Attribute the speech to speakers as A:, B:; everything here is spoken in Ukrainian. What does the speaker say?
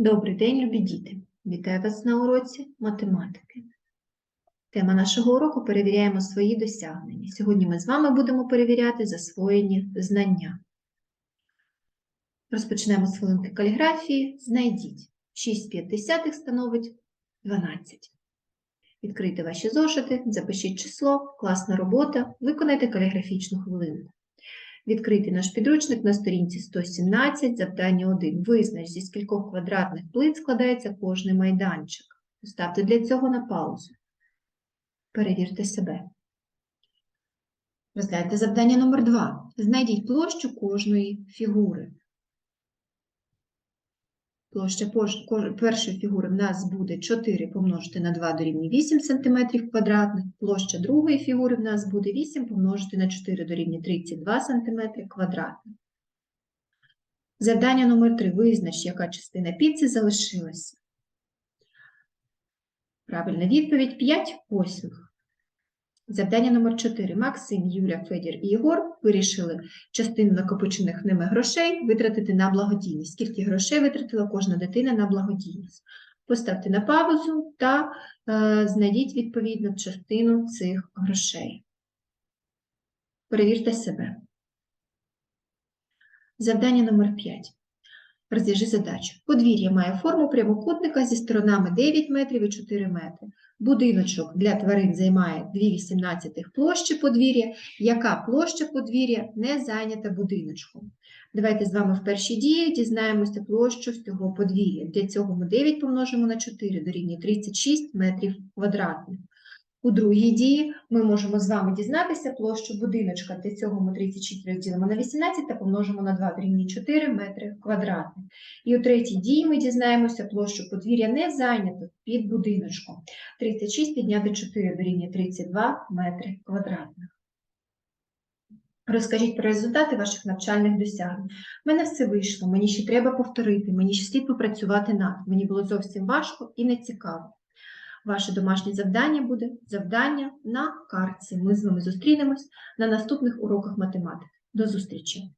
A: Добрий день, любі діти! Вітаю вас на уроці математики. Тема нашого уроку перевіряємо свої досягнення. Сьогодні ми з вами будемо перевіряти засвоєні знання. Розпочнемо з хвилинки каліграфії. Знайдіть 6 п'ятдесятих становить 12. Відкрийте ваші зошити, запишіть число, класна робота, виконайте каліграфічну хвилинку. Відкрийте наш підручник на сторінці 117, завдання 1. Визнач, зі скількох квадратних плит складається кожний майданчик. Ставте для цього на паузу. Перевірте себе. Розгляньте завдання номер 2. Знайдіть площу кожної фігури. Площа першої фігури в нас буде 4 помножити на 2 дорівнює 8 см квадратних. Площа другої фігури в нас буде 8 помножити на 4 дорівнює 32 см квадратних. Завдання номер 3. Визнач, яка частина піци залишилася. Правильна відповідь 5 восьмих. Завдання номер 4. Максим, Юля, Федір і Єгор вирішили частину накопичених ними грошей витратити на благодійність. Скільки грошей витратила кожна дитина на благодійність? Поставте на паузу та е, знайдіть відповідну частину цих грошей. Перевірте себе. Завдання номер 5. Розв'яжи задачу. Подвір'я має форму прямокутника зі сторонами 9 метрів і 4 метри. Будиночок для тварин займає 2,18 площі подвір'я. Яка площа подвір'я не зайнята будиночком? Давайте з вами в першій дії дізнаємося площу з цього подвір'я. Для цього ми 9 помножимо на 4 дорівнює 36 метрів квадратних. У другій дії ми можемо з вами дізнатися площу будиночка. Для цього ми 36 розділимо на 18 та помножимо на 2 дорівнює 4 метри квадратних. І у третій дії ми дізнаємося площу подвір'я не зайнято під будиночком. 36 підняти 4 дорівнює 32 метри квадратних. Розкажіть про результати ваших навчальних досягнень. У мене все вийшло, мені ще треба повторити, мені ще слід попрацювати над. Мені було зовсім важко і нецікаво. Ваше домашнє завдання буде завдання на картці. Ми з вами зустрінемось на наступних уроках математики. До зустрічі!